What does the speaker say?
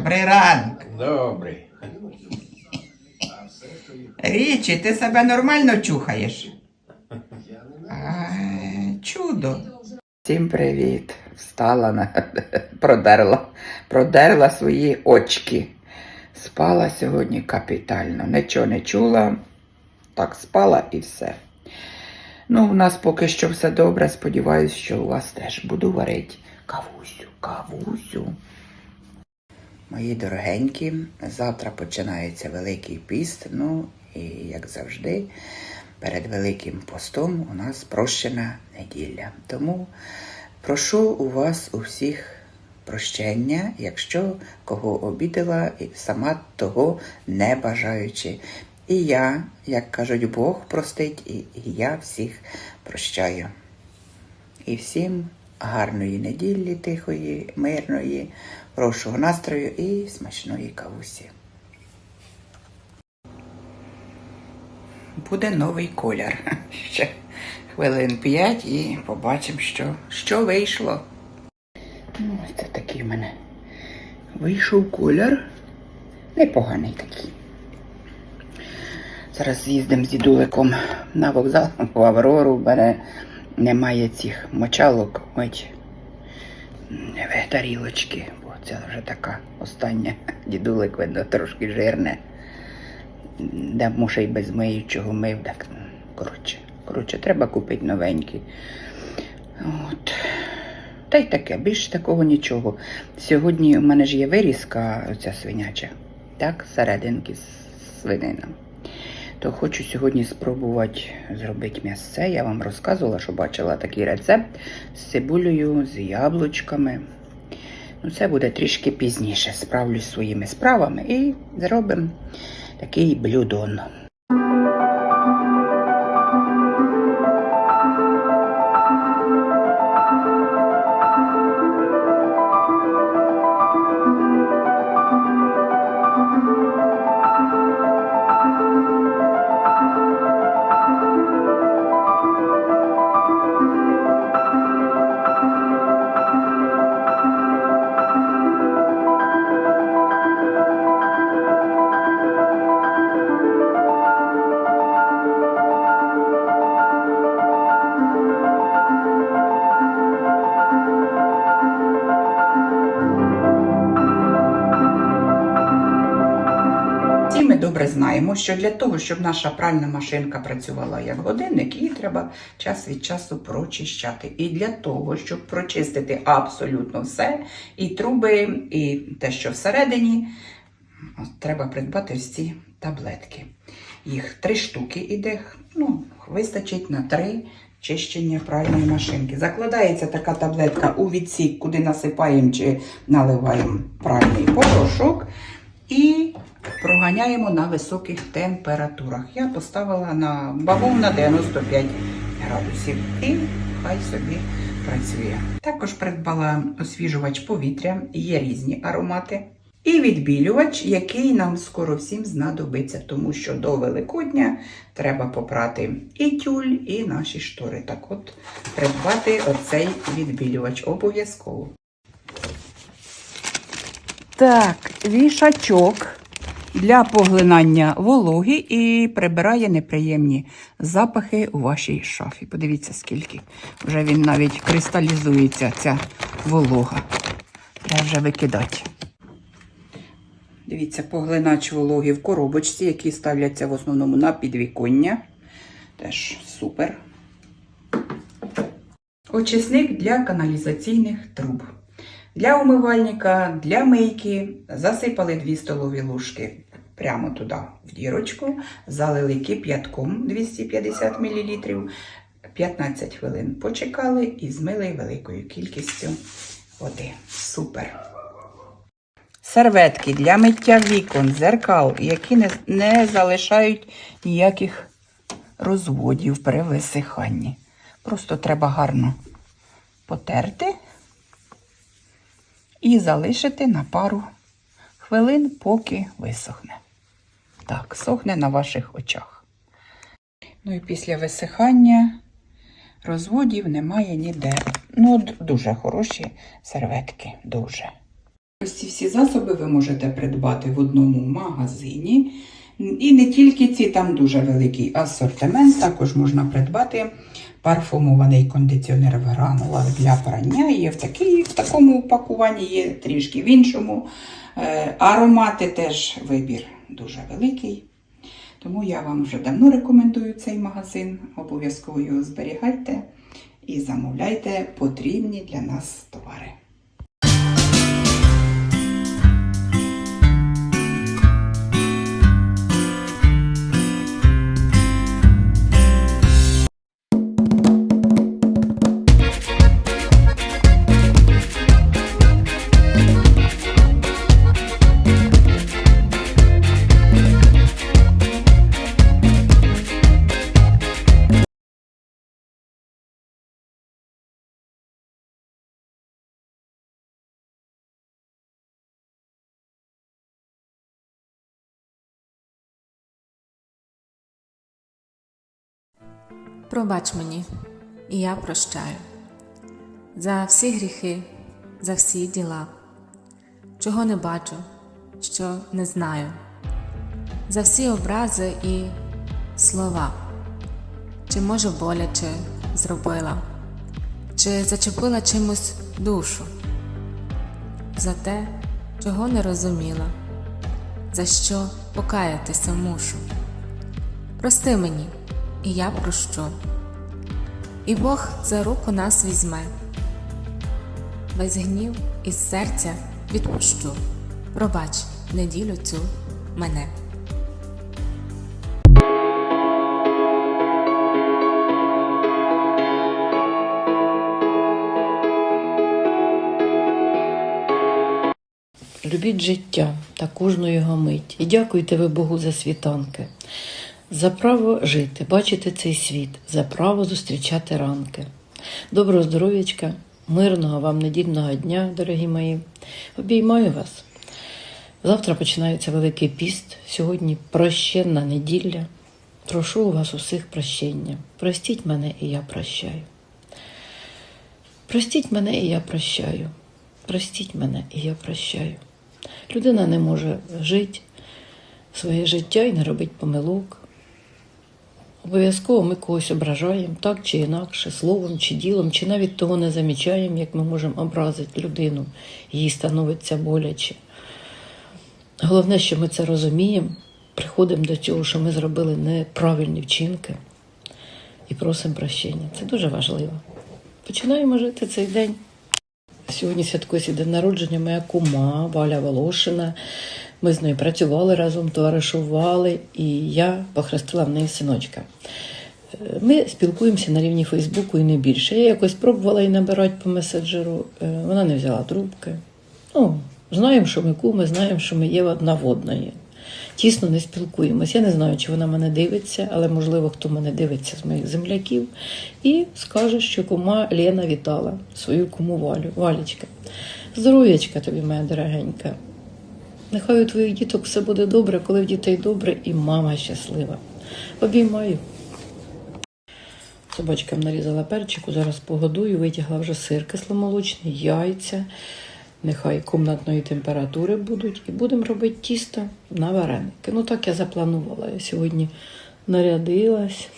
Добрий ранок. Добрий. Річі, ти себе нормально чухаєш? А, чудо. Всім привіт. Встала на продерла, продерла свої очки. Спала сьогодні капітально. Нічого не чула. Так спала і все. Ну, у нас поки що все добре. Сподіваюсь, що у вас теж буду варити кавусю, кавусю. Мої дорогенькі, завтра починається Великий піст. Ну і як завжди, перед Великим постом у нас прощена неділя. Тому прошу у вас у всіх прощення, якщо кого обідала, і сама того не бажаючи. І я, як кажуть, Бог простить, і, я всіх прощаю. І всім гарної неділі, тихої, мирної, хорошого настрою і смачної кавусі. Буде новий колір. Ще хвилин п'ять і побачимо, що, що вийшло. Ну, ось це такий в мене вийшов колір. Непоганий такий. Зараз з'їздимо з дідуликом на вокзал в Аврору. Мене немає цих мочалок, ось е, тарілочки. Це вже така остання. Дідулик, видно, трошки жирне. Де може й без миючого мив. Так, ну, коротше, коротше, треба купити новенький. От. Та й таке, більше такого нічого. Сьогодні у мене ж є вирізка, оця свиняча, так, серединки з свинином. То хочу сьогодні спробувати зробити м'ясце. Я вам розказувала, що бачила такий рецепт з цибулею, з яблучками. Ну, це буде трішки пізніше. Справлюсь своїми справами і зробимо такий блюдон. Добре знаємо, що для того, щоб наша пральна машинка працювала як годинник, її треба час від часу прочищати. І для того, щоб прочистити абсолютно все, і труби, і те, що всередині, треба придбати ці таблетки. Їх три штуки іде, ну, вистачить на три чищення пральної машинки. Закладається така таблетка у відсік, куди насипаємо чи наливаємо пральний порошок. І проганяємо на високих температурах. Я поставила на бавовна на 95 градусів і хай собі працює. Також придбала освіжувач повітря, є різні аромати. І відбілювач, який нам скоро всім знадобиться, тому що до Великодня треба попрати і тюль, і наші штори. Так от, придбати оцей відбілювач обов'язково. Так, вішачок для поглинання вологи і прибирає неприємні запахи у вашій шафі. Подивіться, скільки. Вже він навіть кристалізується, ця волога. Треба вже викидати. Дивіться, поглинач вологи в коробочці, які ставляться в основному на підвіконня. Теж супер. Очисник для каналізаційних труб. Для умивальника, для мийки засипали 2 столові ложки прямо туди в дірочку, залили кип'ятком 250 мл, 15 хвилин почекали і змили великою кількістю води. Супер. Серветки для миття вікон, зеркал, які не, не залишають ніяких розводів при висиханні. Просто треба гарно потерти і залишити на пару хвилин, поки висохне. Так, сохне на ваших очах. Ну і після висихання розводів немає ніде. Ну, дуже хороші серветки, дуже. Ось ці всі засоби ви можете придбати в одному магазині. І не тільки ці, там дуже великий асортимент. Також можна придбати парфумований кондиціонер в гранулах для прання. Є в, такій, в такому упакуванні, є трішки в іншому. Е, Аромати теж вибір дуже великий. Тому я вам вже давно рекомендую цей магазин. Обов'язково його зберігайте і замовляйте потрібні для нас товари. Пробач мені, і я прощаю. За всі гріхи, за всі діла, чого не бачу, що не знаю, за всі образи і слова, чи може боляче зробила, чи зачепила чимось душу, за те, чого не розуміла, за що покаятися мушу. Прости мені, і я прощу. І Бог за руку нас візьме. Весь гнів із серця відпущу. Пробач неділю цю мене. Любіть життя та кожну його мить. І дякуйте ви Богу за світанки, за право жити, бачити цей світ, за право зустрічати ранки. Доброго здоров'ячка, мирного вам недільного дня, дорогі мої. Обіймаю вас. Завтра починається Великий піст. Сьогодні прощенна неділя. Прошу у вас усіх прощення. Простіть мене, і я прощаю. Простіть мене, і я прощаю. Простіть мене, і я прощаю. Людина не може жити своє життя і не робить помилок. Обов'язково ми когось ображаємо так чи інакше, словом чи ділом, чи навіть того не замічаємо, як ми можемо образити людину, їй становиться боляче. Головне, що ми це розуміємо, приходимо до цього, що ми зробили неправильні вчинки і просимо прощення. Це дуже важливо. Починаємо жити цей день. Сьогодні святкується день народження моя кума Валя Волошина. Ми з нею працювали разом, товаришували, і я похрестила в неї синочка. Е, Ми спілкуємося на рівні Фейсбуку і не більше. Я якось пробувала її набирати по меседжеру, е, вона не взяла трубки. Ну, знаємо, що ми куми, знаємо, що ми є одна в одної. Тісно не спілкуємось. Я не знаю, чи вона мене дивиться, але можливо, хто мене дивиться з моїх земляків, і скаже, що кума Лена вітала свою куму Валю. Валічка. Здоров'ячка тобі, моя дорогенька. Нехай у твоїх діток все буде добре, коли в дітей добре, і мама щаслива. Обіймаю. Собачкам нарізала перчику, зараз погодую, витягла вже сир кисломолочний, яйця. Нехай комнатної температури будуть, і будемо робити тісто на вареники. Ну так я запланувала. Я сьогодні нарядилась,